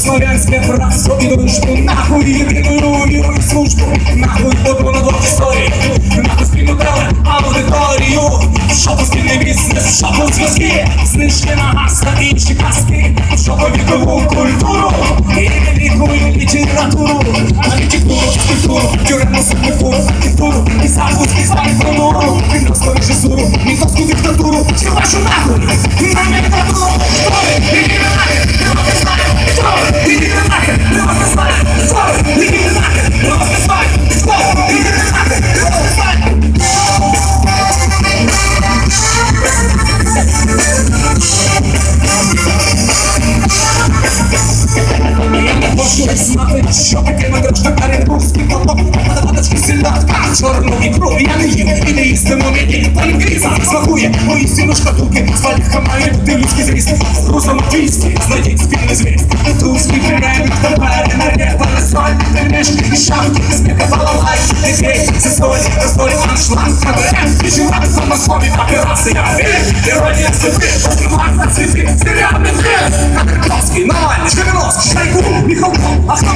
славянское братство И дружбу, что нахуй ядреную мирную службу. Нахуй добру на двух историй Нахуй спрямутали аудиторію. Щоб спільний бізнес, щоб у зв'язки. Знижки на газ та інші казки. Щоб вікову культуру. І не вікову літературу. Архітектуру, скульптуру, тюремну суху, архітектуру. І запуск, і стальфону Можу знати, що таке матричка Оренбурзький поток Подаваточки селядка, чорну ікру Я не їм і не їстиму мені. Панкріза смакує мої стіну шкатулки З валіхами ти людський зріст З грузом віскі, знайдіть спільний зміст Тузький шапки Сміха балалай, дітей, застоль, розболі аншлаг Кабарем, і судьби Hasta